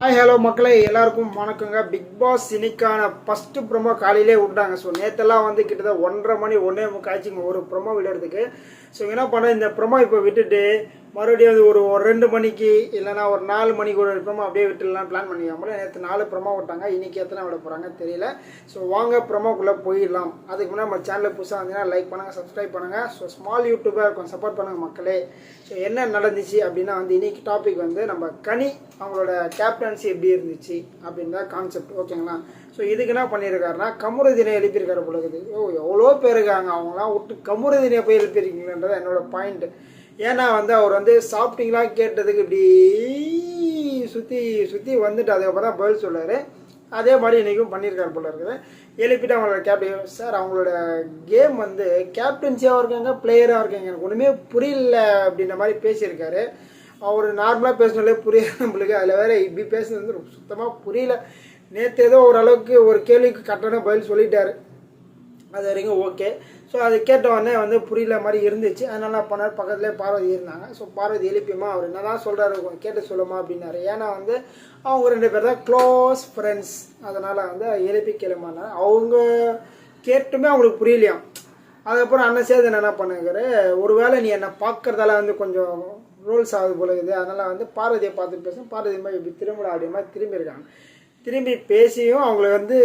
Hi hello மக்களே. எல்லாருக்கும் வணக்கங்க. பிக் பாஸ் இன்னைக்கான ஃபஸ்ட்டு ப்ரொமோ காலையிலே விட்டாங்க ஸோ நேற்றெல்லாம் வந்து கிட்டத்தட்ட ஒன்றரை மணி ஒன்றே முக்காய்ச்சிங்க ஒரு ப்ரொமோ விடுறதுக்கு ஸோ என்ன பண்ண இந்த ப்ரொமோ இப்போ விட்டுட்டு மறுபடியும் அது ஒரு ஒரு ரெண்டு மணிக்கு இல்லைன்னா ஒரு நாலு மணிக்கு ஒரு ப்ரொமோ அப்படியே விட்டுலாம் பிளான் பண்ணிக்காமல் நேற்று நாலு ப்ரொமோ விட்டாங்க இன்னைக்கு எத்தனை விட போகிறாங்க தெரியல. ஸோ வாங்க ப்ரமோக்குள்ளே போயிடலாம். அதுக்கு முன்னாடி நம்ம சேனலில் புதுசாக இருந்தீங்கன்னா லைக் பண்ணுங்கள் சப்ஸ்கிரைப் பண்ணுங்கள் ஸோ ஸ்மால் யூடியூபாக கொஞ்சம் சப்போர்ட் பண்ணுங்கள் மக்களே. ஸோ என்ன நடந்துச்சு அப்படின்னா வந்து இன்னைக்கு டாபிக் வந்து நம்ம கனி அவங்களோட கேப்டன்சி எப்படி இருந்துச்சு அப்படின்ற கான்செப்ட் ஓகேங்களா ஸோ இதுக்கு என்ன பண்ணியிருக்காருன்னா கமுருதினை எழுப்பியிருக்காரு பொழுது ஓ எவ்வளோ பேர் இருக்காங்க அவங்களாம் விட்டு கமுருதினை போய் எழுப்பியிருக்கீங்கன்றது என்னோடய பாயிண்ட் ஏன்னா வந்து அவர் வந்து சாப்பிட்டீங்களா கேட்டதுக்கு இப்படி சுற்றி சுற்றி வந்துட்டு அதுக்கப்புறம் தான் பதில் சொல்லாரு அதே மாதிரி இன்றைக்கும் பண்ணியிருக்காரு போல இருக்குது. எழுப்பிட்டு அவங்களோட கேப்டன் சார் அவங்களோட கேம் வந்து கேப்டன்சியாகவும் இருக்காங்க பிளேயராக இருக்காங்க. எனக்கு ஒன்றுமே புரியல அப்படின்ற மாதிரி பேசியிருக்காரு. அவர் நார்மலாக பேசினாலே புரியல நம்மளுக்கு. அதில் வேற இப்படி பேசுனது வந்து சுத்தமாக புரியல. நேற்று ஏதோ ஓரளவுக்கு ஒரு கேள்விக்கு கரெக்டான பதில் சொல்லிட்டாரு. அது வரைக்கும் ஓகே ஸோ அது கேட்ட உடனே வந்து புரியல மாதிரி இருந்துச்சு. அதனால நான் பண்ணார் பக்கத்துலேயே பார்வதி இருந்தாங்க. ஸோ பார்வதி எழுப்பியமா அவர் என்ன தான் சொல்கிறாரு கேட்டு சொல்லுமா அப்படின்னாரு. ஏன்னா வந்து அவங்க ரெண்டு பேர் தான் க்ளோஸ் ஃப்ரெண்ட்ஸ் அதனால் வந்து எழுப்பி கேளுமானா அவங்க கேட்டுமே அவங்களுக்கு புரியலையாம். அதுக்கப்புறம் அண்ணன் சேதன் என்ன பண்ணுங்கிறாரு ஒருவேளை நீ என்னை பார்க்கறதால வந்து கொஞ்சம் ரூல்ஸ் ஆகுது போல இது அதனால் வந்து பார்வதியை பார்த்து பேசும் பார்வதி மாதிரி இப்படி திரும்பல அப்படி மாதிரி திரும்பி இருக்காங்க திரும்பி பேசியும் அவங்களுக்கு வந்து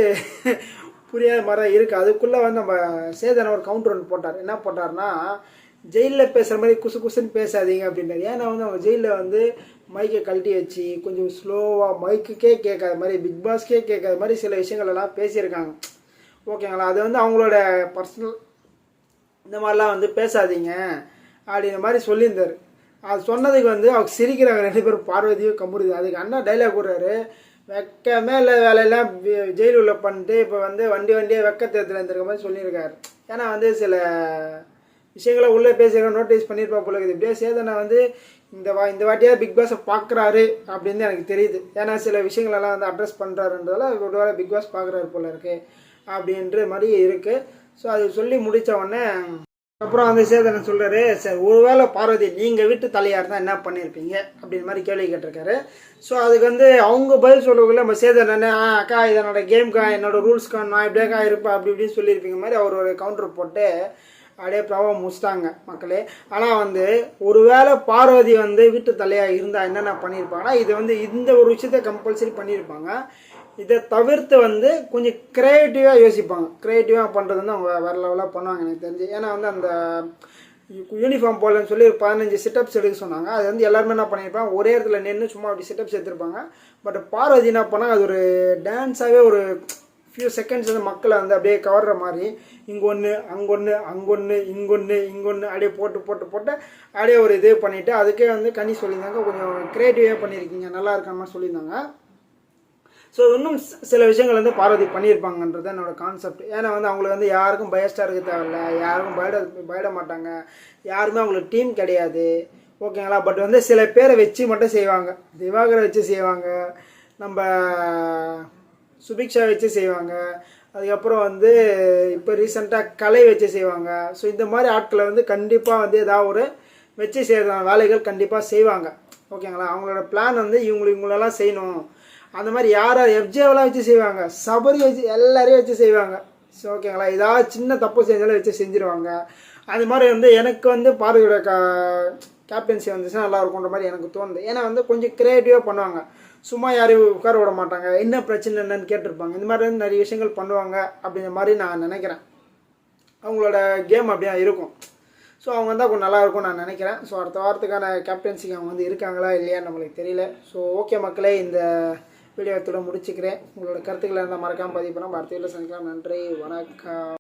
புரியாத மாதிரி தான் இருக்குது அதுக்குள்ளே வந்து நம்ம சேதன் ஒரு கவுண்டர் ஒன்று போட்டார். என்ன போட்டார்னா ஜெயிலில் பேசுகிற மாதிரி குசு குசுன்னு பேசாதீங்க அப்படின்றாரு ஏன்னா வந்து அவங்க ஜெயிலில் வந்து மைக்கை கழட்டி வச்சு கொஞ்சம் ஸ்லோவாக மைக்குக்கே கேட்காத மாதிரி பிக் பாஸ்க்கே கேட்காத மாதிரி சில விஷயங்கள் எல்லாம் பேசியிருக்காங்க. ஓகேங்களா? அது வந்து அவங்களோட பர்சனல் இந்த மாதிரிலாம் வந்து பேசாதீங்க அப்படின்ற மாதிரி சொல்லியிருந்தார். அது சொன்னதுக்கு வந்து அவங்க சிரிக்கிறாங்க. ரெண்டு பேரும் பார்வதியும் கம்புருதி அதுக்கு அண்ணா டைலாக் விடுறாரு வெக்கமே இல்லை வேலையெல்லாம் ஜெயில் உள்ள பண்ணிட்டு இப்போ வந்து வண்டி வண்டியே வெக்கத்தேர்த்தில் இருந்திருக்க மாதிரி சொல்லியிருக்காரு. ஏன்னா வந்து சில விஷயங்களை உள்ளே பேசியிருக்க நோட்டீஸ் பண்ணியிருப்பா போல இருக்குது. இப்படியே சேதனை வந்து இந்த வா இந்த வாட்டியாக பிக் பாஸை பார்க்குறாரு அப்படின்னு எனக்கு தெரியுது. ஏன்னா சில விஷயங்களெல்லாம் வந்து அட்ரஸ் பண்ணுறாருன்றதால ஒரு வேளை பிக் பாஸ் பார்க்குறாரு போல இருக்குது அப்படின்ற மாதிரி இருக்குது ஸோ அது சொல்லி முடித்த உடனே அப்புறம் வந்து சேதனன் சொல்கிறாரு சார் ஒருவேளை பார்வதி நீங்கள் வீட்டு தலையாக இருந்தால் என்ன பண்ணியிருப்பீங்க அப்படின்ற மாதிரி கேள்வி கேட்டிருக்காரு. ஸோ அதுக்கு வந்து அவங்க பதில் சொல்லக்குள்ள நம்ம சேதன் ஆ அக்கா இதனோட கேம்க்கா என்னோட ரூல்ஸ்க்கா நான் இப்படியாக்கா இருப்பேன் அப்படி இப்படின்னு சொல்லியிருப்பீங்க மாதிரி அவர் ஒரு கவுண்டர் போட்டு அப்படியே ப்ராப்ளம் முடிச்சிட்டாங்க மக்களே. ஆனால் வந்து ஒருவேளை பார்வதி வந்து வீட்டு தலையாக இருந்தால் என்னென்ன பண்ணியிருப்பாங்கன்னா இது வந்து இந்த ஒரு விஷயத்த கம்பல்சரி பண்ணியிருப்பாங்க இதை தவிர்த்து வந்து கொஞ்சம் க்ரியேட்டிவாக யோசிப்பாங்க. க்ரியேட்டிவாக பண்ணுறது வந்து அவங்க வேறு லெவலாக பண்ணுவாங்க எனக்கு தெரிஞ்சு. ஏன்னா வந்து அந்த யூனிஃபார்ம் போடலன்னு சொல்லி ஒரு பதினஞ்சு சிட்டப்ஸ் எடுக்க சொன்னாங்க. அது வந்து எல்லாருமே என்ன பண்ணியிருப்பாங்க ஒரே இடத்துல நின்று சும்மா அப்படி சிட்டப்ஸ் எடுத்திருப்பாங்க. பட் பார்வதி என்ன பண்ணாங்க அது ஒரு டான்ஸாகவே ஒரு ஃபியூ செகண்ட்ஸ் வந்து மக்களை வந்து அப்படியே கவர்ற மாதிரி இங்கே ஒன்று அங்கொன்று அங்கொன்று இங்கொன்று இங்கொன்று அப்படியே போட்டு போட்டு போட்டு அப்படியே ஒரு இது பண்ணிவிட்டு அதுக்கே வந்து கனி சொல்லியிருந்தாங்க. கொஞ்சம் க்ரியேட்டிவாக பண்ணியிருக்கீங்க நல்லா இருக்காம சொல்லியிருந்தாங்க. ஸோ இன்னும் சில விஷயங்கள் வந்து பார்வதி பண்ணியிருப்பாங்கன்றது என்னோட கான்செப்ட் ஏன்னா வந்து அவங்களுக்கு வந்து யாருக்கும் பயஸ்டாக இருக்க தேவையில்ல. யாருக்கும் பயட பயட மாட்டாங்க. யாருமே அவங்களுக்கு டீம் கிடையாது. ஓகேங்களா? பட் வந்து சில பேரை வச்சு மட்டும் செய்வாங்க. திவாகரை வச்சு செய்வாங்க. நம்ம சுபிக்ஷா வச்சு செய்வாங்க. அதுக்கப்புறம் வந்து இப்போ ரீசெண்டாக கலை வச்சு செய்வாங்க. ஸோ இந்த மாதிரி ஆட்களை வந்து கண்டிப்பாக வந்து ஏதாவது ஒரு வச்சு செய்கிற வேலைகள் கண்டிப்பாக செய்வாங்க. ஓகேங்களா? அவங்களோட பிளான் வந்து இவங்களை இவங்களெல்லாம் செய்யணும். அந்த மாதிரி யார் யார் எஃப்ஜேவெல்லாம் வச்சு செய்வாங்க. சபரி வச்சு எல்லாரையும் வச்சு செய்வாங்க. ஸோ ஓகேங்களா ஏதாவது சின்ன தப்பு செஞ்சாலும் வச்சு செஞ்சுருவாங்க. அது மாதிரி வந்து எனக்கு வந்து பாரதியோட கா கேப்டன்சி வந்துச்சுன்னா நல்லா இருக்கும்ன்ற மாதிரி எனக்கு தோணுது. ஏன்னா வந்து கொஞ்சம் க்ரியேட்டிவாக பண்ணுவாங்க. சும்மா யாரையும் உட்கார விட மாட்டாங்க. என்ன பிரச்சனை என்னன்னு கேட்டிருப்பாங்க. இந்த மாதிரி வந்து நிறைய விஷயங்கள் பண்ணுவாங்க அப்படிங்கிற மாதிரி நான் நினைக்கிறேன். அவங்களோட கேம் அப்படியே இருக்கும். ஸோ அவங்க வந்தால் கொஞ்சம் நல்லா இருக்கும்னு நான் நினைக்கிறேன். ஸோ அடுத்த வாரத்துக்கான கேப்டன்சிக்கு அவங்க வந்து இருக்காங்களா இல்லையான்னு நம்மளுக்கு தெரியல. ஸோ ஓகே மக்களே இந்த வீடியோத்தோட முடிச்சுக்கிறேன். உங்களோட கருத்துக்களை இருந்தால் மறக்காமல் பதிவு பண்ணால் அடுத்த சந்திக்கலாம். நன்றி. வணக்கம்.